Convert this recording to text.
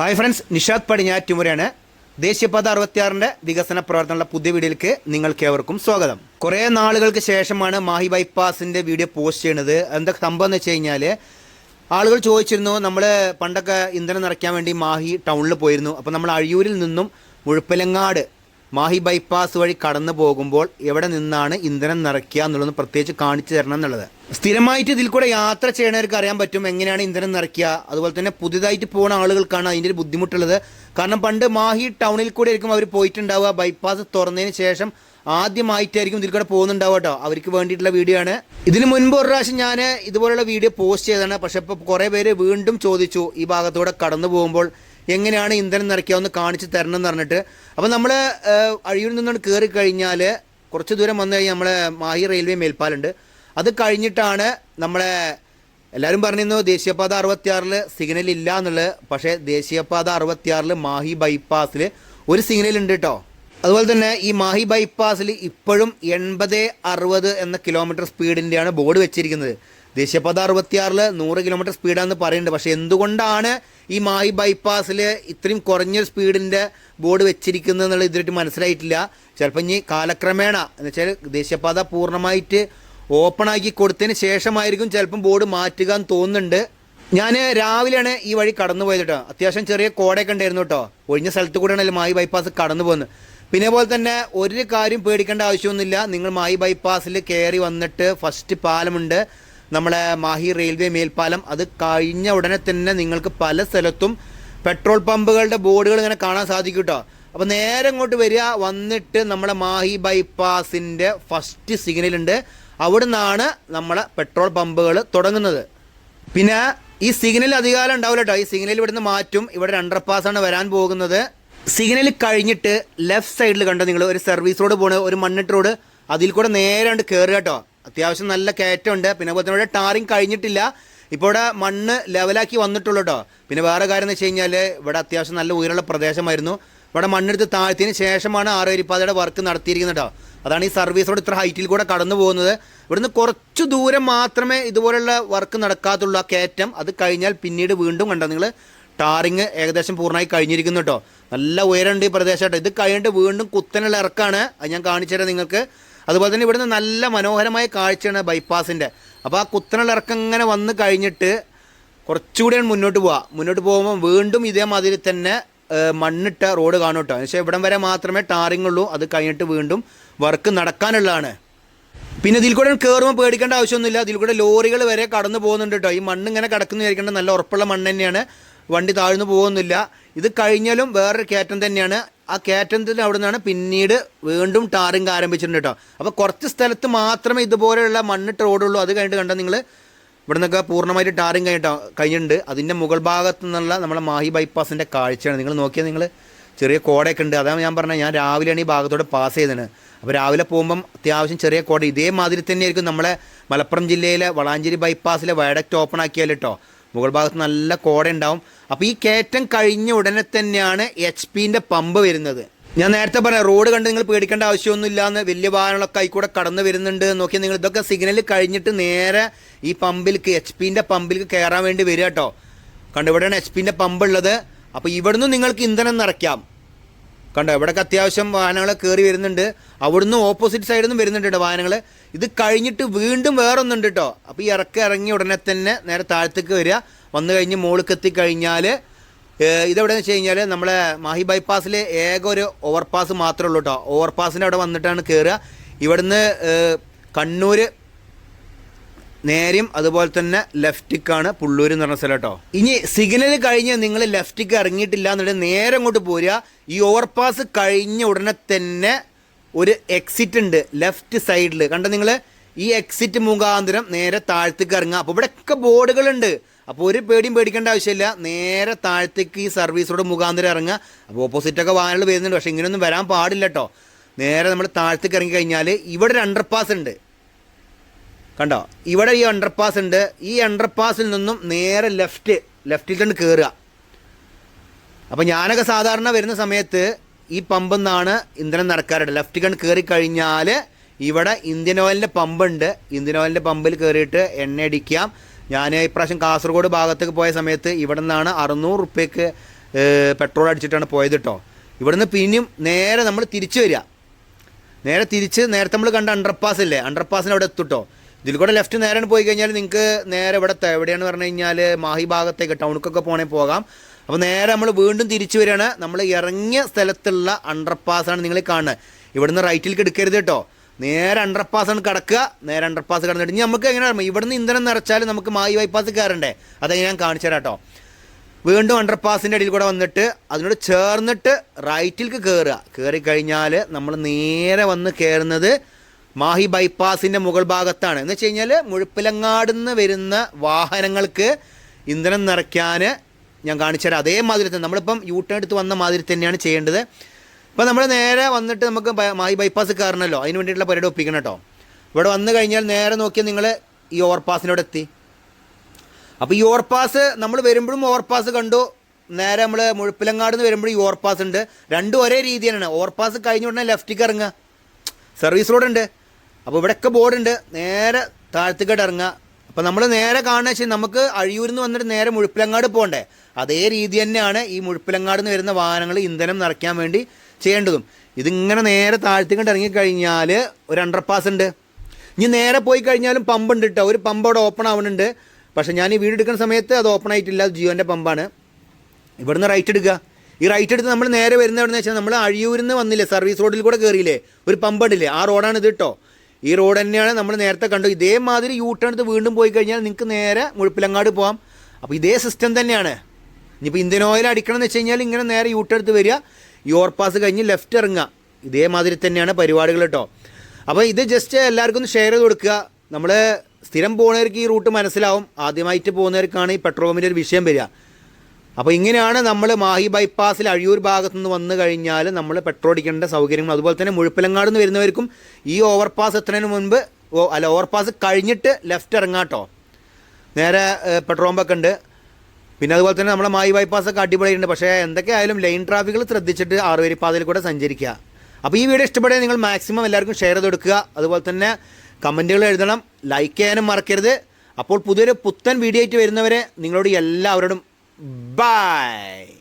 Hi friends Nishad പടിഞ്ഞാറ്റുമുരയാണ് ദേശീയപാത അറുപത്തിയാറിന്റെ വികസന പ്രവർത്തനമുള്ള പുതിയ വീഡിയോയിലേക്ക് നിങ്ങൾക്ക് ഏവർക്കും സ്വാഗതം. കുറേ നാളുകൾക്ക് ശേഷമാണ് മാഹി ബൈപ്പാസിന്റെ വീഡിയോ പോസ്റ്റ് ചെയ്യുന്നത്. എന്താ സംഭവം എന്ന് വെച്ച് കഴിഞ്ഞാൽ ആളുകൾ ചോദിച്ചിരുന്നു നമ്മൾ പണ്ടൊക്കെ ഇന്ധനം നിറയ്ക്കാൻ വേണ്ടി മാഹി ടൗണിൽ പോയിരുന്നു. അപ്പോൾ നമ്മൾ അഴിയൂരിൽ നിന്നും മുഴുപ്പലങ്ങാട് മാഹി ബൈപ്പാസ് വഴി കടന്നു പോകുമ്പോൾ എവിടെ നിന്നാണ് ഇന്ധനം നിറയ്ക്കുക എന്നുള്ളത് പ്രത്യേകിച്ച് കാണിച്ചു തരണം എന്നുള്ളത്. സ്ഥിരമായിട്ട് ഇതിൽ കൂടെ യാത്ര ചെയ്യണവർക്ക് അറിയാൻ പറ്റും എങ്ങനെയാണ് ഇന്ധനം നിറയ്ക്കുക. അതുപോലെ തന്നെ പുതിയതായിട്ട് പോകുന്ന ആളുകൾക്കാണ് അതിന്റെ ഒരു ബുദ്ധിമുട്ടുള്ളത്. കാരണം പണ്ട് മാഹി ടൗണിൽ കൂടെ ആയിരിക്കും അവർ പോയിട്ടുണ്ടാവുക. ബൈപ്പാസ് തുറന്നതിന് ശേഷം ആദ്യമായിട്ടായിരിക്കും ഇതിൽ കൂടെ പോകുന്നുണ്ടാവുക കേട്ടോ. അവർക്ക് വേണ്ടിയിട്ടുള്ള വീഡിയോ ആണ്. ഇതിന് മുൻപ് ഒരു പ്രാവശ്യം ഞാൻ ഇതുപോലുള്ള വീഡിയോ പോസ്റ്റ് ചെയ്തതാണ്. പക്ഷെ ഇപ്പോൾ കുറേ പേര് വീണ്ടും ചോദിച്ചു ഈ ഭാഗത്തൂടെ കടന്നു പോകുമ്പോൾ എങ്ങനെയാണ് ഇന്ധനം നിറയ്ക്കുക ഒന്ന് കാണിച്ച് തരണം എന്ന് പറഞ്ഞിട്ട് അപ്പോൾ നമ്മൾ അഴിയൂരിൽ നിന്നാണ് കയറി കഴിഞ്ഞാൽ കുറച്ച് ദൂരം വന്നു കഴിഞ്ഞാൽ നമ്മളെ മാഹി റെയിൽവേ മേൽപ്പാലുണ്ട്. അത് കഴിഞ്ഞിട്ടാണ് നമ്മളെ എല്ലാവരും പറഞ്ഞിരുന്നു ദേശീയപാത അറുപത്തിയാറിൽ സിഗ്നൽ ഇല്ല എന്നുള്ളത് പക്ഷേ ദേശീയപാത അറുപത്തിയാറിൽ മാഹി ബൈപ്പാസിൽ ഒരു സിഗ്നൽ ഉണ്ട് കേട്ടോ അതുപോലെ തന്നെ ഈ മാഹി ബൈപ്പാസിൽ ഇപ്പോഴും എൺപത് അറുപത് എന്ന കിലോമീറ്റർ സ്പീഡിന്റെയാണ് ബോർഡ് വെച്ചിരിക്കുന്നത്. ദേശീയപാത അറുപത്തിയാറിൽ നൂറ് കിലോമീറ്റർ സ്പീഡാണെന്ന് പറയുന്നുണ്ട്. പക്ഷേ എന്തുകൊണ്ടാണ് ഈ മാഹി ബൈപ്പാസിൽ ഇത്രയും കുറഞ്ഞ സ്പീഡിന്റെ ബോർഡ് വെച്ചിരിക്കുന്നത് എന്നുള്ള ഇതുവരെയായിട്ട് മനസ്സിലായിട്ടില്ല. ചിലപ്പോൾ ഇനി കാലക്രമേണ എന്ന് വെച്ചാൽ ദേശീയപാത പൂർണമായിട്ട് ഓപ്പൺ ആക്കി കൊടുത്തതിന് ശേഷമായിരിക്കും ചിലപ്പം ബോർഡ് മാറ്റുക എന്ന് തോന്നുന്നുണ്ട്. ഞാൻ രാവിലെയാണ് ഈ വഴി കടന്നു പോയത് കേട്ടോ. അത്യാവശ്യം ചെറിയ കോടയൊക്കെ ഉണ്ടായിരുന്നു കേട്ടോ. ഒഴിഞ്ഞ സ്ഥലത്ത് കൂടെയാണല്ലോ മാഹി ബൈപ്പാസ് കടന്നു പോകുന്നത് പിന്നെ പോലെ തന്നെ ഒരു കാര്യം പേടിക്കേണ്ട ആവശ്യമൊന്നുമില്ല. നിങ്ങൾ മാഹി ബൈപ്പാസിൽ കയറി വന്നിട്ട് ഫസ്റ്റ് പാലമുണ്ട്. നമ്മളെ മാഹി റെയിൽവേ മേൽപ്പാലം അത് കഴിഞ്ഞ ഉടനെ തന്നെ നിങ്ങൾക്ക് പല സ്ഥലത്തും പെട്രോൾ പമ്പുകളുടെ ബോർഡുകൾ ഇങ്ങനെ കാണാൻ സാധിക്കും കേട്ടോ അപ്പോൾ നേരെ ഇങ്ങോട്ട് വരിക വന്നിട്ട് നമ്മുടെ മാഹി ബൈപ്പാസിന്റെ ഫസ്റ്റ് സിഗ്നലുണ്ട് അവിടെ നിന്നാണ് നമ്മളെ പെട്രോൾ പമ്പുകൾ തുടങ്ങുന്നത്. പിന്നെ ഈ സിഗ്നൽ അധികാരം ഉണ്ടാവില്ല കേട്ടോ ഈ സിഗ്നൽ ഇവിടുന്ന് മാറ്റും. ഇവിടെ രണ്ടര പാസ്സാണ് വരാൻ പോകുന്നത്. സിഗ്നൽ കഴിഞ്ഞിട്ട് ലെഫ്റ്റ് സൈഡിൽ കണ്ടോ നിങ്ങൾ? ഒരു സർവീസ് റോഡ് പോണ ഒരു മണ്ണിട്ട് റോഡ് അതിൽ കൂടെ നേരെ ഉണ്ട് കയറുക കേട്ടോ അത്യാവശ്യം നല്ല കയറ്റമുണ്ട്. പിന്നെ അതുപോലെ തന്നെ ടാറിങ് കഴിഞ്ഞിട്ടില്ല. ഇപ്പോൾ ഇവിടെ മണ്ണ് ലെവലാക്കി വന്നിട്ടുള്ളൂ കേട്ടോ പിന്നെ വേറെ കാര്യം എന്ന് വെച്ച് കഴിഞ്ഞാൽ ഇവിടെ അത്യാവശ്യം നല്ല ഉയരമുള്ള പ്രദേശമായിരുന്നു. ഇവിടെ മണ്ണെടുത്ത് താഴ്ത്തിയതിന് ശേഷമാണ് ആറുവരിപ്പാതയുടെ വർക്ക് നടത്തിയിരിക്കുന്നത് കേട്ടോ അതാണ് ഈ സർവീസോട് ഇത്ര ഹൈറ്റിൽ കൂടെ കടന്നു പോകുന്നത്. ഇവിടുന്ന് കുറച്ച് ദൂരം മാത്രമേ ഇതുപോലുള്ള വർക്ക് നടക്കാത്തുള്ളൂ ആ കയറ്റം. അത് കഴിഞ്ഞാൽ പിന്നീട് വീണ്ടും കണ്ടോ നിങ്ങൾ ടാറിങ് ഏകദേശം പൂർണമായി കഴിഞ്ഞിരിക്കുന്നു കേട്ടോ നല്ല ഉയരമുണ്ട് ഈ പ്രദേശം ഇത് കഴിഞ്ഞിട്ട് വീണ്ടും കുത്തനുള്ള ഇറക്കാണ്. അത് ഞാൻ കാണിച്ചു തരാം നിങ്ങൾക്ക്. അതുപോലെ തന്നെ ഇവിടുന്ന് നല്ല മനോഹരമായ കാഴ്ചയാണ് ബൈപ്പാസിന്റെ അപ്പോൾ ആ കുത്തനുള്ള ഇറക്കം ഇങ്ങനെ വന്ന് കഴിഞ്ഞിട്ട് കുറച്ചുകൂടിയാണ് മുന്നോട്ട് പോവുക മുന്നോട്ട് പോകുമ്പോൾ വീണ്ടും ഇതേമാതിരി തന്നെ മണ്ണിട്ട റോഡ് കാണും കേട്ടോ പക്ഷേ ഇവിടം വരെ മാത്രമേ ടാറിങ് ഉള്ളൂ. അത് കഴിഞ്ഞിട്ട് വീണ്ടും വർക്ക് നടക്കാനുള്ളതാണ്. പിന്നെ ഇതിൽ കൂടെ കയറുമ്പോൾ പേടിക്കേണ്ട ആവശ്യമൊന്നുമില്ല. ഇതിൽ കൂടെ ലോറികൾ വരെ കടന്നു പോകുന്നുണ്ട് കേട്ടോ ഈ മണ്ണ് ഇങ്ങനെ കടക്കുന്നു വിചാരിക്കേണ്ട നല്ല ഉറപ്പുള്ള മണ്ണ് തന്നെയാണ്. വണ്ടി താഴ്ന്നു പോകുന്നില്ല. ഇത് കഴിഞ്ഞാലും വേറൊരു കയറ്റം തന്നെയാണ്. ആ കയറ്റത്തിന് അവിടെ നിന്നാണ് പിന്നീട് വീണ്ടും ടാറിങ് ആരംഭിച്ചിട്ടുണ്ട് കേട്ടോ. അപ്പോൾ കുറച്ച് സ്ഥലത്ത് മാത്രമേ ഇതുപോലെയുള്ള മണ്ണിട്ട് റോഡുള്ളൂ. അത് കഴിഞ്ഞിട്ട് കണ്ടാൽ നിങ്ങൾ ഇവിടെ നിന്നൊക്കെ പൂർണമായിട്ട് ടാറിങ് കഴിഞ്ഞിട്ടോ കഴിഞ്ഞിട്ടുണ്ട്. അതിന്റെ മുകൾ ഭാഗത്തു നിന്നുള്ള നമ്മളെ മാഹി ബൈപ്പാസിന്റെ കാഴ്ചയാണ്. നിങ്ങൾ നോക്കിയാൽ നിങ്ങൾ ചെറിയ കോടയൊക്കെ ഉണ്ട്. അതാണ് ഞാൻ പറഞ്ഞത്. ഞാൻ രാവിലെയാണ് ഈ ഭാഗത്തോടെ പാസ് ചെയ്തത്. അപ്പോൾ രാവിലെ പോകുമ്പം അത്യാവശ്യം ചെറിയ കോട. ഇതേമാതിരി തന്നെയായിരിക്കും നമ്മളെ മലപ്പുറം ജില്ലയിലെ വളാഞ്ചേരി ബൈപ്പാസിലെ വയഡക്റ്റ് ഓപ്പൺ ആക്കിയാൽ മുകൾ ഭാഗത്ത് നല്ല കോട ഉണ്ടാവും. അപ്പോൾ ഈ കയറ്റം കഴിഞ്ഞ ഉടനെ തന്നെയാണ് എച്ച് പിന്റെ പമ്പ് വരുന്നത്. ഞാൻ നേരത്തെ പറഞ്ഞ റോഡ് കണ്ട് നിങ്ങൾ പേടിക്കേണ്ട ആവശ്യമൊന്നുമില്ല എന്ന് വലിയ വാഹനങ്ങളൊക്കെ ആയിക്കൂടെ കടന്നു വരുന്നുണ്ട്. നോക്കി നിങ്ങൾ ഇതൊക്കെ സിഗ്നൽ കഴിഞ്ഞിട്ട് നേരെ ഈ പമ്പിലേക്ക് എച്ച് പിന്റെ പമ്പിലേക്ക് കയറാൻ വേണ്ടി വരിക കേട്ടോ. കണ്ടോ ഇവിടെയാണ് എച്ച് പിന്റെ പമ്പ് ഉള്ളത്. അപ്പോൾ ഇവിടുന്ന് നിങ്ങൾക്ക് ഇന്ധനം നിറയ്ക്കാം. കണ്ടോ ഇവിടെയൊക്കെ അത്യാവശ്യം വാഹനങ്ങൾ കയറി വരുന്നുണ്ട്. അവിടുന്ന് ഓപ്പോസിറ്റ് സൈഡിൽ നിന്നും വരുന്നുണ്ട് കേട്ടോ വാഹനങ്ങൾ ഇത് കഴിഞ്ഞിട്ട് വീണ്ടും വേറൊന്നുണ്ട് കേട്ടോ അപ്പോൾ ഈ ഇറക്കി ഇറങ്ങി ഉടനെ തന്നെ നേരെ താഴത്തേക്ക് വരിക. വന്നു കഴിഞ്ഞ് മുകളിലേക്ക് എത്തിക്കഴിഞ്ഞാൽ ഇതെവിടെയെന്ന് വെച്ച് കഴിഞ്ഞാൽ നമ്മളെ മാഹി ബൈപ്പാസിൽ ഏക ഒരു ഓവർപാസ് മാത്രമേ ഉള്ളൂ കേട്ടോ ഓവർപാസിന്റെ അവിടെ വന്നിട്ടാണ് കയറുക ഇവിടുന്ന് കണ്ണൂർ നേരെയും അതുപോലെ തന്നെ ലെഫ്റ്റിക്കാണ് പുള്ളൂർ എന്ന് പറഞ്ഞ സ്ഥലം കേട്ടോ. ഇനി സിഗ്നൽ കഴിഞ്ഞ് നിങ്ങൾ ലെഫ്റ്റിക്ക് ഇറങ്ങിയിട്ടില്ല എന്നുണ്ടെങ്കിൽ നേരെ അങ്ങോട്ട് പോരുക. ഈ ഓവർപാസ് കഴിഞ്ഞ ഉടനെ തന്നെ ഒരു എക്സിറ്റ് ഉണ്ട് ലെഫ്റ്റ് സൈഡിൽ കണ്ട നിങ്ങൾ ഈ എക്സിറ്റ് മുഖാന്തരം നേരെ താഴത്തേക്ക് ഇറങ്ങുക. അപ്പോൾ ഇവിടെയൊക്കെ ബോർഡുകളുണ്ട് അപ്പോൾ ഒരു പേടിയും പേടിക്കേണ്ട ആവശ്യമില്ല. നേരെ താഴത്തേക്ക് ഈ സർവീസോട് മുഖാന്തരം ഇറങ്ങുക. അപ്പോൾ ഓപ്പോസിറ്റൊക്കെ വാഹനങ്ങൾ വരുന്നുണ്ട്. പക്ഷേ ഇങ്ങനെയൊന്നും വരാൻ പാടില്ല കേട്ടോ. നേരെ നമ്മൾ താഴത്തേക്ക് ഇറങ്ങി കഴിഞ്ഞാൽ ഇവിടെ ഒരു അണ്ടർപാസ് ഉണ്ട്. കണ്ടോ? ഇവിടെ ഈ അണ്ടർപാസ് ഉണ്ട്. ഈ അണ്ടർപാസിൽ നിന്നും നേരെ ലെഫ്റ്റ് ലെഫ്റ്റിൽ തന്നെ കയറുക അപ്പോൾ ഞാനൊക്കെ സാധാരണ വരുന്ന സമയത്ത് ഈ പമ്പിൽ നിന്നാണ് ഇന്ധനം നടക്കാറുണ്ട് ലെഫ്റ്റ് കണ്ട് കയറി കഴിഞ്ഞാൽ ഇവിടെ ഇന്ത്യൻ ഓയിലിന്റെ പമ്പുണ്ട് ഇന്ത്യൻ ഓയിലിന്റെ പമ്പിൽ കയറിയിട്ട് എണ്ണ അടിക്കാം. ഞാൻ ഇപ്രാവശ്യം കാസർഗോഡ് ഭാഗത്തേക്ക് പോയ സമയത്ത് ഇവിടെ നിന്നാണ് അറുന്നൂറ് റുപ്യക്ക് പെട്രോൾ അടിച്ചിട്ടാണ് പോയത് കേട്ടോ ഇവിടുന്ന് പിന്നെയും നേരെ നമ്മൾ തിരിച്ചു വരിക. നേരെ തിരിച്ച് നേരത്തെ നമ്മൾ കണ്ട അണ്ടർപാസ് ഇല്ലേ? അണ്ടർപാസിന് അവിടെ എത്തുട്ടോ. ഇതിൽ കൂടെ ലെഫ്റ്റ് നേരെ പോയി കഴിഞ്ഞാൽ നിങ്ങൾക്ക് നേരെ ഇവിടെ എവിടെയാണ് പറഞ്ഞു കഴിഞ്ഞാൽ മാഹി ഭാഗത്തേക്ക് ടൗണിക്കൊക്കെ പോകണേ പോകാം. അപ്പോൾ നേരെ നമ്മൾ വീണ്ടും തിരിച്ചു വരികയാണ്. നമ്മൾ ഇറങ്ങിയ സ്ഥലത്തുള്ള അണ്ടർപാസാണ് നിങ്ങൾ കാണുന്നത്. ഇവിടുന്ന് റൈറ്റിലേക്ക് എടുക്കരുത് കേട്ടോ. നേരെ അണ്ടർപാസാണ് കിടക്കുക. നേരെ അണ്ടർപാസ് കിടന്നിട്ട് ഇനി നമുക്ക് എങ്ങനെയാണ് ഇവിടുന്ന് ഇന്ധനം നിറച്ചാൽ നമുക്ക് മാഹി ബൈപ്പാസ് കയറണ്ടേ? അത് ഞാൻ കാണിച്ചു തരാം കേട്ടോ. വീണ്ടും അണ്ടർപാസിന്റെ അടിയിൽ കൂടെ വന്നിട്ട് അതിനോട് ചേർന്നിട്ട് റൈറ്റിലേക്ക് കയറുക. കയറി കഴിഞ്ഞാൽ നമ്മൾ നേരെ വന്ന് കയറുന്നത് മാഹി ബൈപ്പാസിന്റെ മുകൾ ഭാഗത്താണ്. എന്ന് വെച്ച് കഴിഞ്ഞാൽ മുഴുപ്പിലങ്ങാട് നിന്ന് വരുന്ന വാഹനങ്ങൾക്ക് ഇന്ധനം നിറയ്ക്കാൻ ഞാൻ കാണിച്ചു അതേ അതേമാതിരി തന്നെ നമ്മളിപ്പം യൂ ടേൺ എടുത്ത് വന്ന മാതിരി തന്നെയാണ് ചെയ്യേണ്ടത്. ഇപ്പം നമ്മൾ നേരെ വന്നിട്ട് നമുക്ക് മാഹി ബൈപ്പാസ് കയറണമല്ലോ അതിന് വേണ്ടിയിട്ടുള്ള പരിപാടി ഒപ്പിക്കണം കേട്ടോ. ഇവിടെ വന്നു കഴിഞ്ഞാൽ നേരെ നോക്കിയാൽ നിങ്ങൾ ഈ ഓവർപാസിനോട് എത്തി. അപ്പോൾ ഈ ഓവർപാസ് നമ്മൾ വരുമ്പോഴും ഓവർപാസ് കണ്ടു. നേരെ നമ്മൾ മുഴുപ്പിലങ്ങാട് നിന്ന് വരുമ്പോഴും ഈ ഓവർപാസ് ഉണ്ട്. രണ്ടും ഒരേ രീതിയാണ്. ഓവർപാസ് കഴിഞ്ഞ ഉടനെ ലെഫ്റ്റിക്ക് ഇറങ്ങുക. സർവീസ് റോഡ് ഉണ്ട് അപ്പോൾ ഇവിടെയൊക്കെ ബോർഡുണ്ട്. നേരെ താഴത്തേക്കട്ട് ഇറങ്ങുക. അപ്പോൾ നമ്മൾ നേരെ കാണുക വെച്ചാൽ നമുക്ക് അഴിയൂരിൽ നിന്ന് വന്നിട്ട് നേരെ മുഴുപ്പിലങ്ങാട് പോകണ്ടേ? അതേ രീതി തന്നെയാണ് ഈ മുഴുപ്പിലങ്ങാട് നിന്ന് വരുന്ന വാഹനങ്ങൾ ഇന്ധനം നിറയ്ക്കാൻ വേണ്ടി ചെയ്യേണ്ടതും. ഇതിങ്ങനെ നേരെ താഴ്ത്തിക്കൊണ്ട് ഇറങ്ങിക്കഴിഞ്ഞാൽ ഒരു അണ്ടർപാസ് ഉണ്ട്. ഇനി നേരെ പോയി കഴിഞ്ഞാലും പമ്പ് ഉണ്ട് കേട്ടോ ഒരു പമ്പ് അവിടെ ഓപ്പൺ ആവുന്നുണ്ട് പക്ഷേ ഞാൻ ഈ വീട് എടുക്കുന്ന സമയത്ത് അത് ഓപ്പൺ ആയിട്ടില്ല. അത് ജിയോന്റെ പമ്പാണ് ഇവിടുന്ന് റൈറ്റ് എടുക്കുക. ഈ റൈറ്റ് എടുത്ത് നമ്മൾ നേരെ വരുന്ന എവിടെ വെച്ചാൽ നമ്മൾ അഴിയൂരിൽ നിന്ന് വന്നില്ലേ സർവീസ് റോഡിൽ കൂടെ കയറിയില്ലേ ഒരു പമ്പ് ഉണ്ടില്ലേ ആ റോഡാണ് ഇത് കേട്ടോ ഈ റോഡ് തന്നെയാണ് നമ്മൾ നേരത്തെ കണ്ടു. ഇതേമാതിരി യൂ ടേൺ എടുത്ത് വീണ്ടും പോയി കഴിഞ്ഞാൽ നിങ്ങൾക്ക് നേരെ മുഴുപ്പിലങ്ങാട് പോകാം അപ്പോൾ ഇതേ സിസ്റ്റം തന്നെയാണ്. ഇനിയിപ്പോൾ ഇന്ത്യൻ ഓയിൽ അടിക്കണം എന്ന് വെച്ച് കഴിഞ്ഞാൽ ഇങ്ങനെ നേരെ യൂ ടേൺ എടുത്ത് വരിക. ഈ ഓവർപാസ് കഴിഞ്ഞ് ലെഫ്റ്റ് ഇറങ്ങുക. ഇതേമാതിരി തന്നെയാണ് പരിപാടികൾ കേട്ടോ. അപ്പോൾ ഇത് ജസ്റ്റ് എല്ലാവർക്കും ഒന്ന് ഷെയർ ചെയ്ത് കൊടുക്കുക. നമ്മൾ സ്ഥിരം പോകുന്നവർക്ക് ഈ റൂട്ട് മനസ്സിലാവും. ആദ്യമായിട്ട് പോകുന്നവർക്കാണ് ഈ പെട്രോമിന്റെ ഒരു വിഷയം വരിക. അപ്പോൾ ഇങ്ങനെയാണ് നമ്മൾ മാഹി ബൈപ്പാസിൽ അഴിയൂർ ഭാഗത്തു നിന്ന് വന്നു കഴിഞ്ഞാൽ നമ്മൾ പെട്രോൾ അടിക്കേണ്ട സൗകര്യങ്ങൾ. അതുപോലെ തന്നെ മുഴുപ്പിലങ്ങാട് നിന്ന് വരുന്നവർക്കും ഈ ഓവർപാസ് എത്തുന്നതിന് മുൻപ് അല്ല ഓവർപാസ് കഴിഞ്ഞിട്ട് ലെഫ്റ്റ് ഇറങ്ങാട്ടോ. നേരെ പെട്രോൾ പമ്പൊക്കെ ഉണ്ട്. പിന്നെ അതുപോലെ തന്നെ നമ്മുടെ മായി ബൈപ്പാസ് ഒക്കെ അടിപൊളിയുണ്ട് പക്ഷേ എന്തൊക്കെയായാലും ലൈൻ ട്രാഫിക്കുകൾ ശ്രദ്ധിച്ചിട്ട് ആറുപേരി പാതയിൽ കൂടെ സഞ്ചരിക്കുക. അപ്പോൾ ഈ വീഡിയോ ഇഷ്ടപ്പെടുക നിങ്ങൾ മാക്സിമം എല്ലാവർക്കും ഷെയർ ചെയ്ത് കൊടുക്കുക. അതുപോലെ തന്നെ കമന്റുകൾ എഴുതണം. ലൈക്ക് ചെയ്യാനും മറക്കരുത്. അപ്പോൾ പുതിയൊരു പുത്തൻ വീഡിയോ ആയിട്ട് വരുന്നവരെ നിങ്ങളോട് എല്ലാവരോടും Bye.